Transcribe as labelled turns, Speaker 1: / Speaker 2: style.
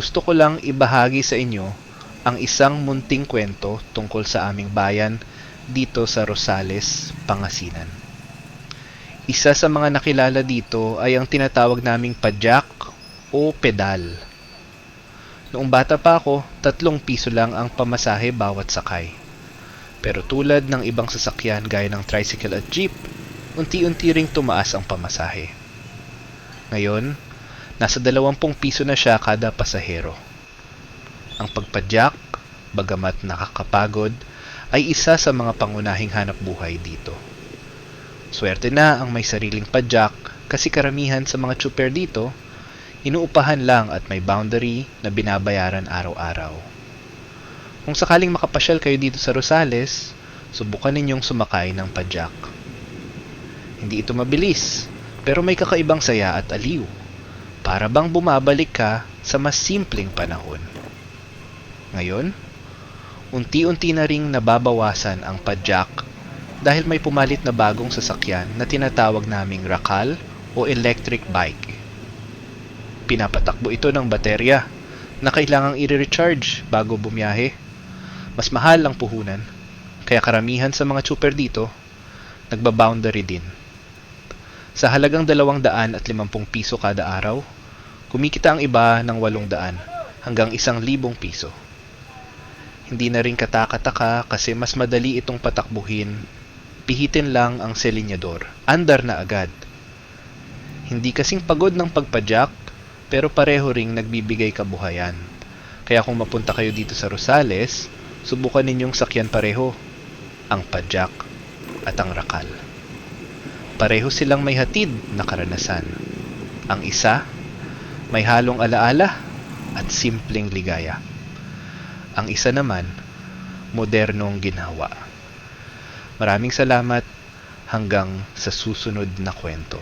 Speaker 1: gusto ko lang ibahagi sa inyo ang isang munting kwento tungkol sa aming bayan dito sa Rosales, Pangasinan. Isa sa mga nakilala dito ay ang tinatawag naming padyak o pedal. Noong bata pa ako, tatlong piso lang ang pamasahe bawat sakay. Pero tulad ng ibang sasakyan gaya ng tricycle at jeep, unti-unti ring tumaas ang pamasahe. Ngayon, nasa 20 piso na siya kada pasahero. Ang pagpadyak, bagamat nakakapagod, ay isa sa mga pangunahing hanap buhay dito. Swerte na ang may sariling padyak kasi karamihan sa mga chuper dito, inuupahan lang at may boundary na binabayaran araw-araw. Kung sakaling makapasyal kayo dito sa Rosales, subukan ninyong sumakay ng padyak. Hindi ito mabilis, pero may kakaibang saya at aliw. Para bang bumabalik ka sa mas simpleng panahon. Ngayon, unti-unti na ring nababawasan ang padyak dahil may pumalit na bagong sasakyan na tinatawag naming rakal o electric bike. Pinapatakbo ito ng baterya na kailangang i-recharge bago bumiyahe. Mas mahal ang puhunan, kaya karamihan sa mga chuper dito, nagbaboundary din. Sa halagang 250 piso kada araw, kumikita ang iba ng 800 hanggang 1,000 piso. Hindi na rin katakataka kasi mas madali itong patakbuhin. Pihitin lang ang selinyador. Andar na agad. Hindi kasing pagod ng pagpadyak, pero pareho ring nagbibigay kabuhayan. Kaya kung mapunta kayo dito sa Rosales, subukan ninyong sakyan pareho. Ang padyak at ang rakal. Pareho silang may hatid na karanasan. Ang isa, may halong alaala at simpleng ligaya. Ang isa naman, modernong ginhawa. Maraming salamat hanggang sa susunod na kwento.